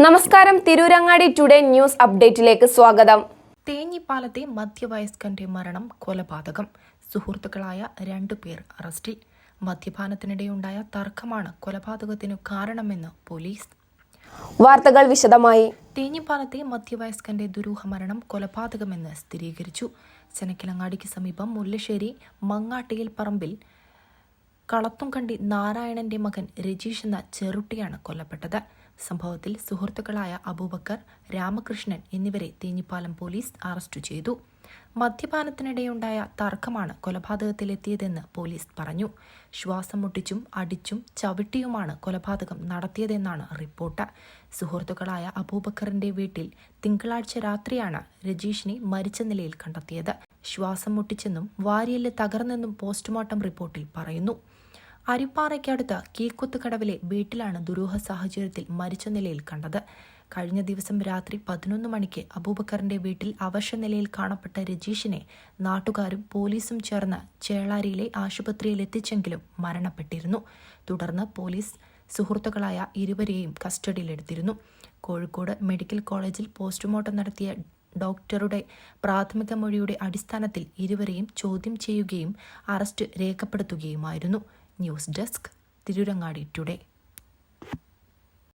നമസ്കാരം. Tirurangadi today news അപ്ഡേറ്റിലേക്ക് സ്വാഗതം. തേഞ്ഞിപ്പാലത്തെ മധ്യവയസ്കന്റെ മരണം കൊലപാതകം. സുഹൃത്തുക്കളായ രണ്ടു പേർ അറസ്റ്റിൽ. മദ്യപാനത്തിനിടെയുണ്ടായ തർക്കമാണ് കൊലപാതകത്തിനു കാരണമെന്ന് പോലീസ്. വാർത്തകൾ വിശദമായി. തേഞ്ഞിപ്പാലത്തെ മധ്യവയസ്കന്റെ ദുരൂഹ മരണം കൊലപാതകമെന്ന് സ്ഥിരീകരിച്ചു. ചെനക്കിലങ്ങാടിക്ക് സമീപം മുല്ലശ്ശേരി മങ്ങാട്ടിയിൽ പറമ്പിൽ കളത്തുംകണ്ടി നാരായണന്റെ മകൻ രജീഷ് എന്ന ചെറുട്ടിയാണ് കൊല്ലപ്പെട്ടത്. സംഭവത്തിൽ സുഹൃത്തുക്കളായ അബൂബക്കർ രാമകൃഷ്ണൻ എന്നിവരെ തേഞ്ഞിപ്പാലം പോലീസ് അറസ്റ്റ് ചെയ്തു. മദ്യപാനത്തിനിടെയുണ്ടായ തർക്കമാണ് കൊലപാതകത്തിലെത്തിയതെന്ന് പോലീസ് പറഞ്ഞു. ശ്വാസം മുട്ടിച്ചും അടിച്ചും ചവിട്ടിയുമാണ് കൊലപാതകം നടത്തിയതെന്നാണ് റിപ്പോർട്ട്. സുഹൃത്തുക്കളായ അബൂബക്കറിന്റെ വീട്ടിൽ തിങ്കളാഴ്ച രാത്രിയാണ് രജീഷിനെ മരിച്ച നിലയിൽ കണ്ടെത്തിയത്. ശ്വാസം മുട്ടിച്ചെന്നും വാരിയൽ തകർന്നെന്നും പോസ്റ്റ്മോർട്ടം റിപ്പോർട്ടിൽ പറയുന്നു. അരിപ്പാറയ്ക്കടുത്ത കീക്കുത്തുകടവിലെ വീട്ടിലാണ് ദുരൂഹ സാഹചര്യത്തിൽ മരിച്ച നിലയിൽ കണ്ടത്. കഴിഞ്ഞ ദിവസം രാത്രി പതിനൊന്ന് മണിക്ക് അബൂബക്കറിന്റെ വീട്ടിൽ അവശ്യ നിലയിൽ കാണപ്പെട്ട രജീഷിനെ നാട്ടുകാരും പോലീസും ചേർന്ന് ചേളാരിയിലെ ആശുപത്രിയിൽ എത്തിച്ചെങ്കിലും മരണപ്പെട്ടിരുന്നു. തുടർന്ന് പോലീസ് സുഹൃത്തുക്കളായ ഇരുവരെയും കസ്റ്റഡിയിലെടുത്തിരുന്നു. കോഴിക്കോട് മെഡിക്കൽ കോളേജിൽ പോസ്റ്റ്മോർട്ടം നടത്തിയ ഡോക്ടറുടെ പ്രാഥമിക മൊഴിയുടെ അടിസ്ഥാനത്തിൽ ഇരുവരെയും ചോദ്യം ചെയ്യുകയും arrest രേഖപ്പെടുത്തുകയുമായിരുന്നു. News desk Tirurangadi today.